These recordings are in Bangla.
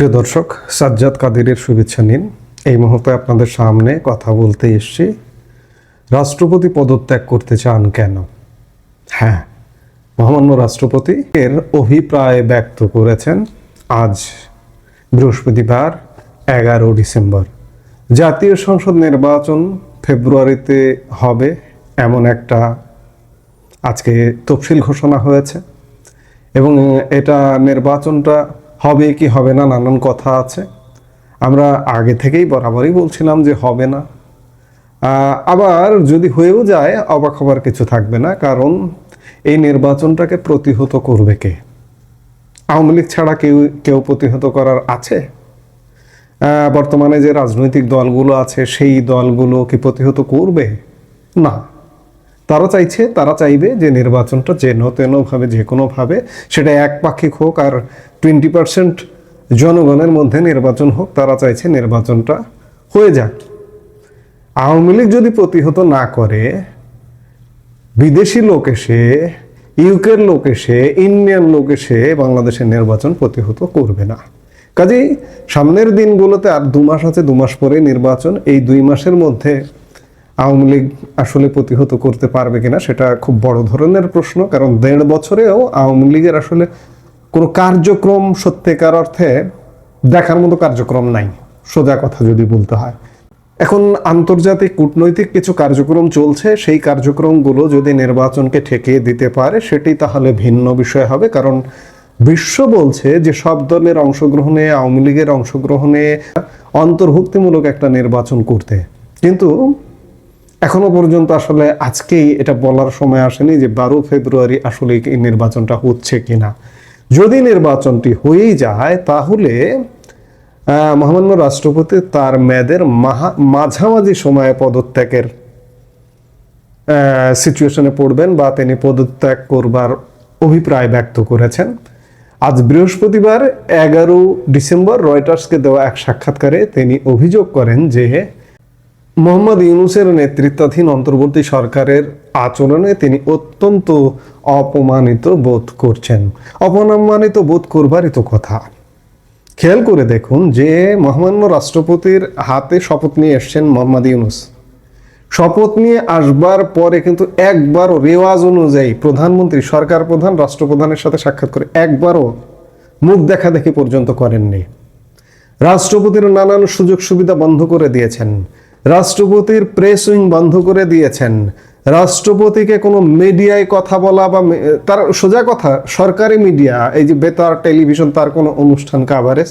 প্রিয় দর্শক, সাজ্জাদ কাদিরের শুভেচ্ছা নিন। এই মুহূর্তে আপনাদের সামনে কথা বলতে এসছি, রাষ্ট্রপতি পদত্যাগ করতে চান কেন? হ্যাঁ মহামান্য রাষ্ট্রপতি এর অভিপ্রায় ব্যক্ত করেছেন আজ বৃহস্পতিবার, এগারো ডিসেম্বর। জাতীয় সংসদ নির্বাচন ফেব্রুয়ারিতে হবে এমন একটা আজকে তফসিল ঘোষণা হয়েছে এবং এটা নির্বাচনটা হবে কি হবে না নানান কথা আছে। আমরা আগে থেকেই বরাবরই বলছিলাম যে হবে না। আবার যদি হয়েও যায়, অবাক হবার কিছু থাকবে না, কারণ এই নির্বাচনটাকে প্রতিহত করবে কে? আওয়ামী লীগ ছাড়া কেউ কেউ প্রতিহত করার আছে? বর্তমানে যে রাজনৈতিক দলগুলো আছে, সেই দলগুলো কি প্রতিহত করবে? না। তারা চাইছে, তারা চাইবে যে নির্বাচনটা যেন তেনভাবে যে কোনোভাবে সেটা একপাক্ষিক হোক আর টোয়েন্টি পার্সেন্ট জনগণের মধ্যে নির্বাচন হোক, তারা চাইছে নির্বাচনটা হয়ে যাক। আওয়ামী লীগ যদি প্রতিহত না করে, বিদেশি লোক এসে, ইউকের লোক এসে, ইন্ডিয়ান লোক এসে বাংলাদেশের নির্বাচন প্রতিহত করবে না। কাজেই সামনের দিনগুলোতে আর দু মাস আছে, দু মাস পরে নির্বাচন, এই দুই মাসের মধ্যে আওয়ামী লীগ আসলে প্রতিহত করতে পারবে কিনা সেটা খুব বড় ধরনের প্রশ্ন, কারণ দেড় বছরেও আওয়ামী লীগের আসলে কোনো কার্যক্রম সত্যিকার অর্থে দেখার মতো কার্যক্রম নাই, সোজা কথা যদি বলতে হয়। এখন আন্তর্জাতিক কূটনৈতিক কিছু কার্যক্রম চলছে, সেই কার্যক্রমগুলো যদি নির্বাচনকে ঠেকিয়ে দিতে পারে, সেটি তাহলে ভিন্ন বিষয় হবে, কারণ বিশ্ব বলছে যে সব দলের অংশগ্রহণে, আওয়ামী লীগের অংশগ্রহণে অন্তর্ভুক্তিমূলক একটা নির্বাচন করতে। কিন্তু এখনও পর্যন্ত আসলে আজকেই এটা বলার সময় আসেনি যে বারো ফেব্রুয়ারি আসলে এই নির্বাচনটা হচ্ছে কিনা। যদি নির্বাচনটি হয়েই যায়, তাহলে মহামান্য রাষ্ট্রপতি তার মেয়াদের মাঝামাঝি সময়ে পদত্যাগের সিচুয়েশনে পড়বেন বা তিনি পদত্যাগ করবার অভিপ্রায় ব্যক্ত করেছেন। আজ বৃহস্পতিবার এগারো ডিসেম্বর রয়টার্সকে দেওয়া এক সাক্ষাৎকারে তিনি অভিযোগ করেন যে মোহাম্মদ ইউনুসের নেতৃত্বাধীন অন্তর্বর্তী সরকারের আচরণে তিনি অত্যন্ত অপমানিত বোধ করছেন। অপমানিত বোধ করবারই তো কথা। খেয়াল করে দেখুন যে মহামান্য রাষ্ট্রপতির হাতে শপথ নিয়ে এসছেন মোহাম্মদ ইউনুস। শপথ নিয়ে আসবার পরে কিন্তু একবারও রেওয়াজ অনুযায়ী প্রধানমন্ত্রী, সরকার প্রধান, রাষ্ট্রপ্রধানের সাথে সাক্ষাৎ করে একবারও মুখ দেখা দেখি পর্যন্ত করেননি। রাষ্ট্রপতির নানান সুযোগ সুবিধা বন্ধ করে দিয়েছেন। রাষ্ট্রপতির প্রেস উইং বন্ধ করে দিয়েছেন। রাষ্ট্রপতিকে কোনো মিডিয়ায় কথা বলা বা তার সোজা কথা, সরকারি মিডিয়া, এই যে বেতার টেলিভিশন, তার কোনো অনুষ্ঠান কাভারেজ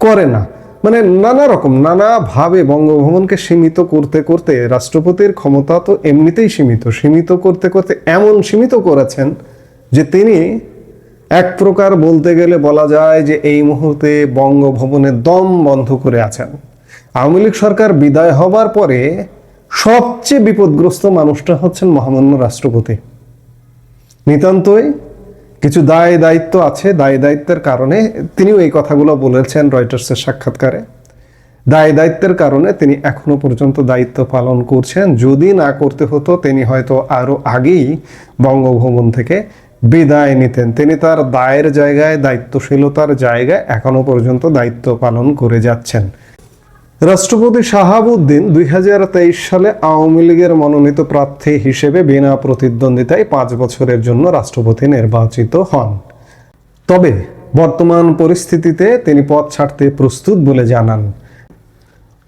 করে না। মানে নানা রকম, নানাভাবে বঙ্গভবনকে সীমিত করতে করতে রাষ্ট্রপতির ক্ষমতা তো এমনিতেই সীমিত। সীমিত করতে করতে এমন সীমিত করেছেন যে তিনি এক প্রকার বলতে গেলে বলা যায় যে এই মুহূর্তে বঙ্গভবনে দম বন্ধ করে আছেন। আওয়ামী লীগ সরকার বিদায় হবার পরে সবচেয়ে বিপদগ্রস্ত মানুষটা হচ্ছেন মহামান্য রাষ্ট্রপতি। নিতান্তই কিছু দায় দায়িত্ব আছে, দায় দায়িত্বের কারণে তিনিও এই কথাগুলো বলেছেন রয়টার্সের সাক্ষাৎকারে। দায় দায়িত্বের কারণে তিনি এখনও পর্যন্ত দায়িত্ব পালন করছেন। যদি না করতে হতো, তিনি হয়তো আরও আগেই বঙ্গভবন থেকে বিদায় নিতেন। তিনি তার দায়ের জায়গায়, দায়িত্বশীলতার জায়গায় এখনও পর্যন্ত দায়িত্ব পালন করে যাচ্ছেন। রাষ্ট্রপতি শাহাবুদ্দিন দুই হাজার তেইশ সালে আওয়ামী লীগের মনোনীত প্রার্থী হিসেবে বিনা প্রতিদ্বন্দ্বিতায় পাঁচ বছরের জন্য রাষ্ট্রপতি নির্বাচিত হন। তবে বর্তমান পরিস্থিতিতে তিনি পদ ছাড়তে প্রস্তুত বলে জানান।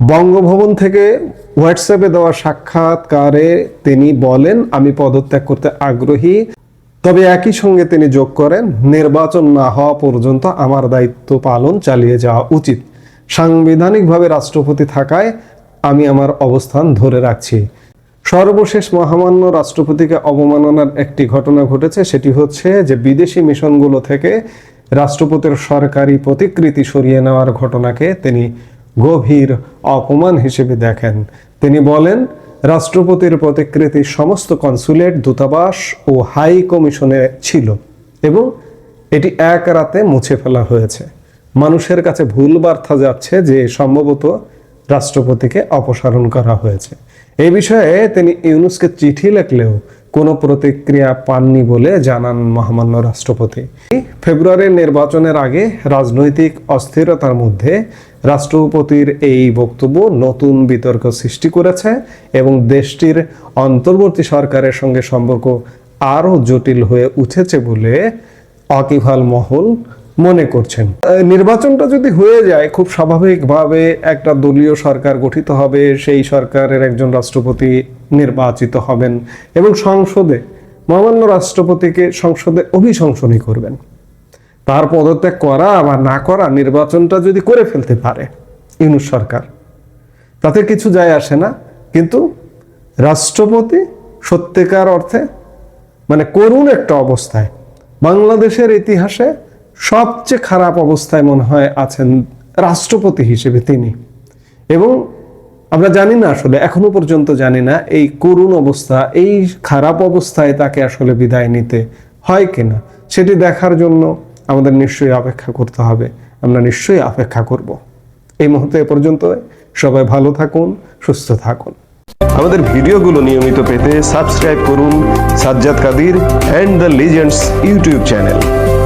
বঙ্গভবন থেকে হোয়াটসঅ্যাপে দেওয়া সাক্ষাৎকারে তিনি বলেন, আমি পদত্যাগ করতে আগ্রহী, তবে একই সঙ্গে তিনি যোগ করেন, নির্বাচন না হওয়া পর্যন্ত আমার দায়িত্ব পালন চালিয়ে যাওয়া উচিত। সাংবিধানিকভাবে রাষ্ট্রপতি থাকায় আমি আমার অবস্থান ধরে রাখছি। সর্বশেষ মহামান্য রাষ্ট্রপতিকে অবমাননার একটি ঘটনা ঘটেছে, সেটি হচ্ছে যে বিদেশি মিশনগুলো থেকে রাষ্ট্রপতির সরকারি প্রতিকৃতি সরিয়ে নেওয়ার ঘটনাকে তিনি গভীর অপমান হিসেবে দেখেন। তিনি বলেন, রাষ্ট্রপতির প্রতিকৃতি সমস্ত কনসুলেট, দূতাবাস ও হাই কমিশনে ছিল এবং এটি এক রাতে মুছে ফেলা হয়েছে। মানুষের কাছে ভুল বার্তা যাচ্ছে যে সম্ভবত রাষ্ট্রপতিকে অপসারণ করা হয়েছে। এই বিষয়ে তিনি ইউনুসকে চিঠি লেখলেও কোনো প্রতিক্রিয়া পাননি বলে জানান মহামান্য রাষ্ট্রপতি। ফেব্রুয়ারির নির্বাচনের আগে রাজনৈতিক অস্থিরতার মধ্যে রাষ্ট্রপতির এই বক্তব্য নতুন বিতর্ক সৃষ্টি করেছে এবং দেশটির অন্তর্বর্তী সরকারের সঙ্গে সম্পর্ক আরও জটিল হয়ে উঠেছে বলে অকিভাল মহল মনে করছেন। নির্বাচনটা যদি হয়ে যায়, খুব স্বাভাবিকভাবে একটা দলীয় সরকার গঠিত হবে, সেই সরকারের একজন রাষ্ট্রপতি নির্বাচিত হবেন এবং সংসদে মহামান্য রাষ্ট্রপতিকে সংসদে অভিশংসনী করবেন। তার পদত্যাগ করা বা না করা নির্বাচনটা যদি করে ফেলতে পারে ইউনুস সরকার, তাতে কিছু যায় আসে না। কিন্তু রাষ্ট্রপতি সত্যিকার অর্থে মানে করুণ একটা অবস্থায় বাংলাদেশের ইতিহাসে সবচেয়ে খারাপ অবস্থায় মনে হয় আছেন রাষ্ট্রপতি হিসেবে তিনি। এবং আমরা জানি না আসলে, এখনও পর্যন্ত জানি না এই করুণ অবস্থা, এই খারাপ অবস্থায় তাকে আসলে বিদায় নিতে হয় কিনা। সেটি দেখার জন্য আমাদের নিশ্চয়ই অপেক্ষা করতে হবে। আমরা নিশ্চয়ই অপেক্ষা করব। এই মুহূর্তে এ পর্যন্ত সবাই ভালো থাকুন, সুস্থ থাকুন। আমাদের ভিডিওগুলো নিয়মিত পেতে সাবস্ক্রাইব করুন Sajjad Kadir and the legends YouTube channel.